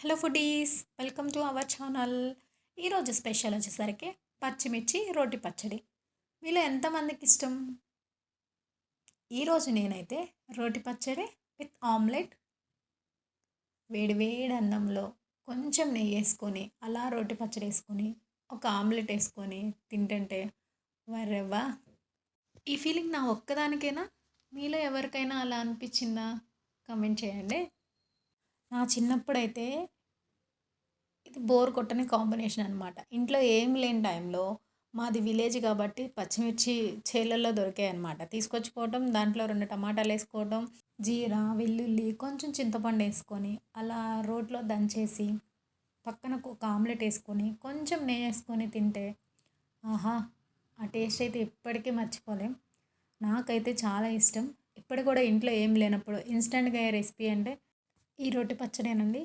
Hello foodies welcome to our channel ఈరోజు special వచ్చేసరికి పచ్చిమిర్చి రోటి పచ్చడి. మీలో ఎంతమందికి ఇష్టం? ఈరోజు నేనైతే రోటి పచ్చడి విత్ ఆమ్లెట్ వేడి వేడి అన్నంలో కొంచెం నెయ్యి వేసుకొని అలా రోటి పచ్చడి వేసుకొని ఒక ఆమ్లెట్ వేసుకొని తింటుంటే వరెవ్వా. ఈ ఫీలింగ్ నా ఒక్కదానికైనా? మీలో ఎవరికైనా అలా అనిపించిందా? కమెంట్ చేయండి. నా చిన్నప్పుడైతే ఇది బోర్ కొట్టని కాంబినేషన్ అనమాట ఇంట్లో ఏం లేని టైంలో మాది విలేజ్ కాబట్టి పచ్చిమిర్చి చేలల్లో దొరికాయి అనమాట తీసుకొచ్చుకోవటం దాంట్లో రెండు టమాటాలు వేసుకోవటం జీరా వెల్లుల్లి కొంచెం చింతపండు వేసుకొని అలా రోట్లో దంచేసి పక్కన ఒక ఆమ్లెట్ వేసుకొని కొంచెం నెయ్యి వేసుకొని తింటే ఆహా ఆ టేస్ట్ అయితే ఇప్పటికీ మర్చిపోలేం. నాకైతే చాలా ఇష్టం. ఇప్పుడు కూడా ఇంట్లో ఏం లేనప్పుడు ఇన్స్టెంట్గా అయ్యే రెసిపీ అంటే ఈ రొట్టె పచ్చడేనండి.